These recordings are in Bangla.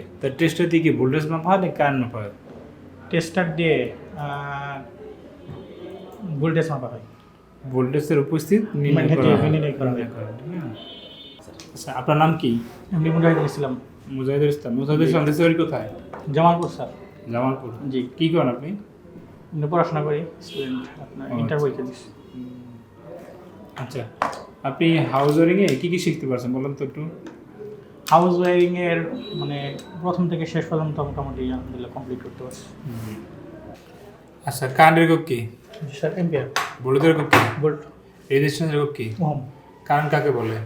থাকে। তা টেস্টার দিয়ে কি ভোল্টেজ মাপা হয় না কারেন্ট মাপা হয়? টেস্টার দিয়ে ভোল্টেজ মাপা হয়। ভোল্টেজের উপস্থিত নির্ণয় করা হয়। আচ্ছা আপনার নাম কি? এমনি মুজাহিদুল ইসলাম। মুজাহিদুল ইসলাম। মুজাহিদুল ইসলাম দেশের কোথায়? জামালপুর স্যার। জামালপুর। জি। কি করেন আপনি? পড়াশোনা করি স্টুডেন্ট আপনার ইন্টার। পরীক্ষা দিচ্ছি আচ্ছা। আপনি হাউস ওয়ারিংয়ে কী কী শিখতে পারছেন বলেন তো একটু? হাউস ওয়ারিং এর মানে প্রথম থেকে শেষ পর্যন্ত মোটামুটি আলহামদুলিল্লাহ কমপ্লিট করতে পারছি। আচ্ছা কারেন্টের একক কি? স্যার এম্পিয়ার ভোল্টেজের একক কি? ভোল্ট রেজিস্ট্যান্সের একক কি? ওহম কারেন্ট কাকে বলে?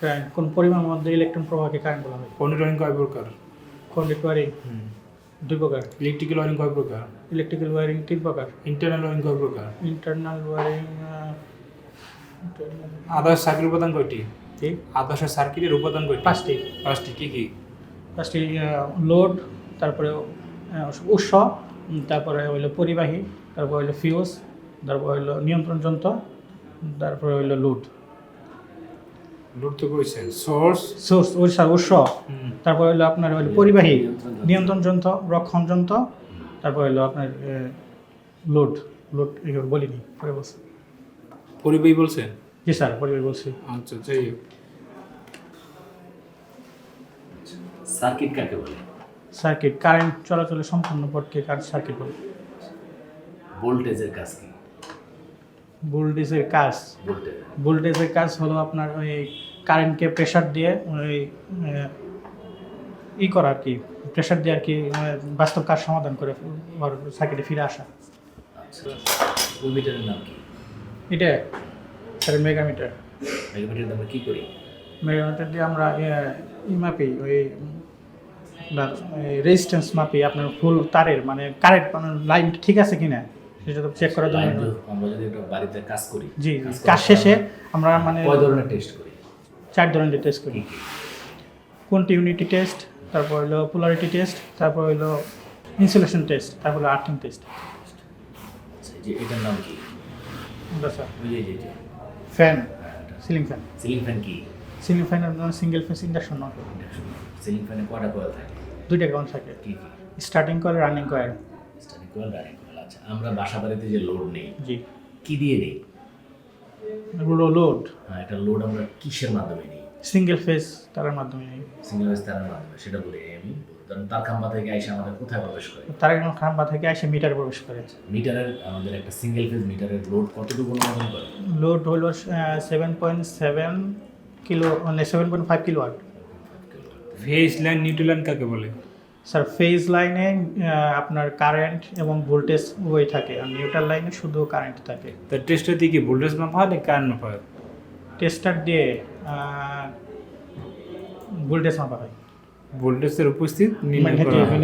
কারেন্ট কোন পরিমাণ মধ্যে ইলেকট্রন প্রবাহকে কারেন্ট বলা হয়? কন্ডাক্টর ওয়ারিং কয় প্রকার? Conduct wiring. দুই প্রকার। ইলেকট্রিক্যাল ওয়ারিং কয় প্রকার? ইলেকট্রিক্যাল ওয়ারিং তিন প্রকার। ইন্টারনাল ওয়ারিং কয় প্রকার? ইন্টারনাল ওয়ারিং আদার্স সার্কিট উপাদান কয়টি? ঠিক আদর্শ সার্কিটের উপাদান কয়টি? পাঁচটি। পাঁচটি কি কি? পাঁচটি লোড তারপরে উৎস তারপরে হইল পরিবাহী তারপর হইল ফিউজ তারপর হইল নিয়ন্ত্রণ যন্ত্র তারপরে হইল লোড লোড তো করেছেন সোর্স সোর্স উৎস উৎস। তারপর হইল আপনার হইল পরিবাহী নিয়ন্ত্রণ যন্ত্র রক্ষণ যন্ত্র তারপর হইল আপনার লোড লোড এগুলো বলিনি পরে বলছি। পরিবাহী বলছেন? জি স্যার পরিবাহী বলছি। আচ্ছা যাই হোক। সার্কিট কাকে বলে? সার্কিট কারেন্ট চলাচলের সম্পূর্ণ পথকে কারেন্ট সার্কিট বলে? ভোল্টেজের কাজ কি? ভোল্টেজের কাজ। ভোল্টেজের কাজ হলো আপনার ওই কারেন্টকে প্রেশার দিয়ে ওই ই করা আর কি প্রেশার দিয়ে আর কি বাস্তব কাজ সমাধান করে সার্কিটে ফিরে আসা। আচ্ছা নাম কি? এটা স্যার মেগামিটার। মেগামিটার আমরা কি করি? মেগামিটার দিয়ে আমরা ই মাপি ওই রেজিস্ট্যান্স মাপি আপনার ফুল তারের মানে কারেন্ট মানে লাইন ঠিক আছে কিনা সেটা তো চেক করার জন্য। আমরা যদি একটা বাড়িতে কাজ করি জি কাজ শেষে আমরা মানে কয় ধরনের টেস্ট করি? চার ধরনের টেস্ট করি। কি কি? কন্টিনিউটি টেস্ট তারপর হলো পোলারিটি টেস্ট তারপর হলো ইনসুলেশন টেস্ট তারপর হলো আর্থিং টেস্ট আচ্ছা, এই এটার নাম কি? Fan ceiling fan ceiling fan কি সিলিং ফ্যান আপনার single phase induction not ceiling ফ্যানে কয়টা কয়েল থাকে. দুইটা কাউন্ট থাকে। কি কি starting coil running coil standing coil running coil আচ্ছা। আমরা বাসা বাড়িতে যে লোড নেই জি। কি দিয়ে নেই? এগুলো লোড হ্যাঁ এটা লোড আমরা কিসের মাধ্যমে নিই? সিঙ্গেল ফেস তারের মাধ্যমে সিঙ্গেল ওয়েস তারের মাধ্যমে সেটা বলি আমি কারণ তার খাম্বা থেকে এসে আমাদের কোথায় প্রবেশ করে? তার খাম্বা থেকে এসে মিটার প্রবেশ করে। মিটারের আমাদের একটা সিঙ্গেল ফেজ মিটারের লোড কতটুকু অনুমোদন করে? লোড হলো সেভেন পয়েন্ট সেভেন কিলো মানে seven point five kilo watt phase line neutral line কাকে বলে? স্যার ফেজ লাইনে আপনার কারেন্ট এবং ভোল্টেজ উভয় থাকে আর নিউট্রাল লাইনে শুধু কারেন্ট থাকে। তা টেস্টার দিয়ে কি ভোল্টেজ মাপা হয় না কারেন্ট মাপা হয়? টেস্টার দিয়ে ভোল্টেজ মাপা হয়। ভোল্টেজের উপস্থিত নির্ণয় করা হয়।